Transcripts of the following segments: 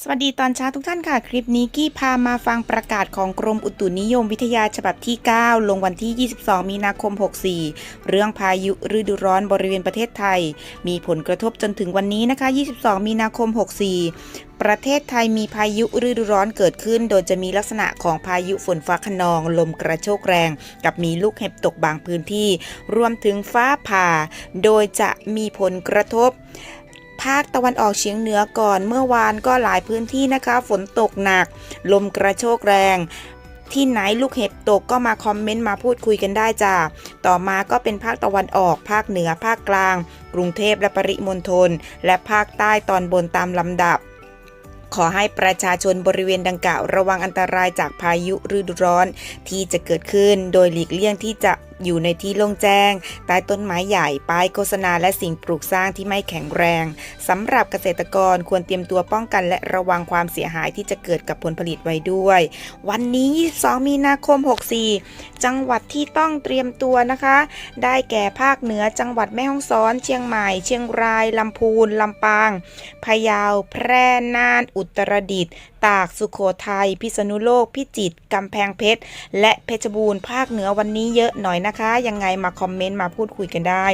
สวัสดีตอนเช้าทุกท่านค่ะ คลิปนี้กี้พามาฟังประกาศของกรมอุตุนิยมวิทยาฉบับที่ 9 ลงวันที่ 22 มีนาคม 64 เรื่องพายุฤดูร้อนบริเวณประเทศไทย มีผลกระทบจนถึงวันนี้นะคะ 22 มีนาคม 64ประเทศไทยมีพายุฤดูร้อนเกิดขึ้น โดยจะมีลักษณะของพายุฝนฟ้าขนอง ลมกระโชกแรง กับมีลูกเห็บตกบางพื้นที่ รวมถึงฟ้าผ่า โดยจะมีผลกระทบ ภาคตะวันออกเฉียงเหนือก่อน เมื่อวานก็หลายพื้นที่นะคะ ฝนตกหนัก ลมกระโชกแรง ที่ไหนลูกเห็บตกก็มาคอมเมนต์มาพูดคุยกันได้จ้าต่อมาก็เป็นภาคตะวันออก ภาคเหนือ ภาคกลาง กรุงเทพและปริมณฑลและภาคใต้ตอนบนตามลำดับขอให้ประชาชนบริเวณดังกล่าว ระวังอันตรายจากพายุฤดูร้อนที่จะเกิดขึ้น โดยหลีกเลี่ยงที่จะ อยู่ในที่โล่งแจ้ง ใต้ต้นไม้ใหญ่ ป้ายโฆษณาและสิ่งปลูกสร้างที่ไม่แข็งแรงสำหรับเกษตรกรควรเตรียมตัวป้องกันและระวังความเสียหายที่จะเกิดกับผลผลิตไว้ด้วย วันนี้ 2 มีนาคม 64 จังหวัดที่ต้องเตรียมตัวนะคะ ได้แก่ภาคเหนือจังหวัดแม่ฮ่องสอน เชียงใหม่ เชียงรายลำพูนลำปาง พะเยา แพร่น่าน อุตรดิตถ์ตาก สุโขทัย พิษณุโลก พิจิตร กำแพงเพชร และเพชรบูรณ์ ภาคเหนือวันนี้เยอะหน่อยนะคะยังไงมาคอมเมนต์มาพูดคุยกันได้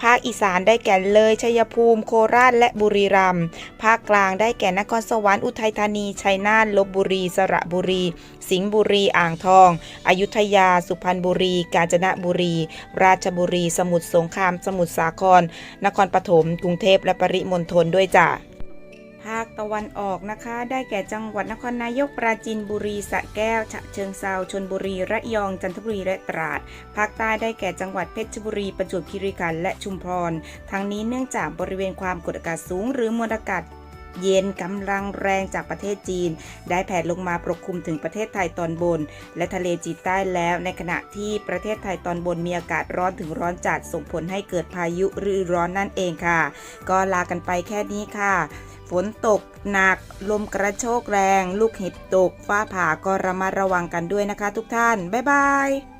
ภาคอีสานได้แก่เลยชัยภูมิโคราชและบุรีรัมย์ภาคกลางได้แก่นครสวรรค์อุทัยธานีชัยนาทลบบุรี สระบุรี สิงห์บุรีอ่างทอง อยุธยา สุพรรณบุรี กาญจนบุรี ราชบุรี สมุทรสงคราม สมุทรสาคร นครปฐมกรุงเทพและปริมณฑลด้วยจ้ะภา ตะวันออกนะคะ ได้แก่จังหวัดนครนายกปราจีนบุรีสระแก้ว ฉะเชิงเซาชนบุรีระยองจันทบุรีและตราด ภาคใต้ได้แก่จังหวัดเพชรบุรีประจวบคีรีขันธ์และชุมพร ทั้งนี้เนื่องจากบริเวณความกดอากาศสูง หรือมวลอากาศ เย็นกำลังแรงจากประเทศจีน ได้แผ่ลงมาปกคลุมถึงประเทศไทยตอนบน และทะเลจีนใต้แล้ว ในขณะที่ประเทศไทยตอนบนมีอากาศร้อนถึงร้อนจัดส่งผลให้เกิดพายุฤดูร้อนนั่นเองค่ะ ก็ลากันไปแค่นี้ค่ะ ฝนตกหนัก ลมกระโชกแรง ลูกเห็บตก ฟ้าผ่าก็ระมัดระวังกันด้วยนะคะทุกท่าน บ๊ายบาย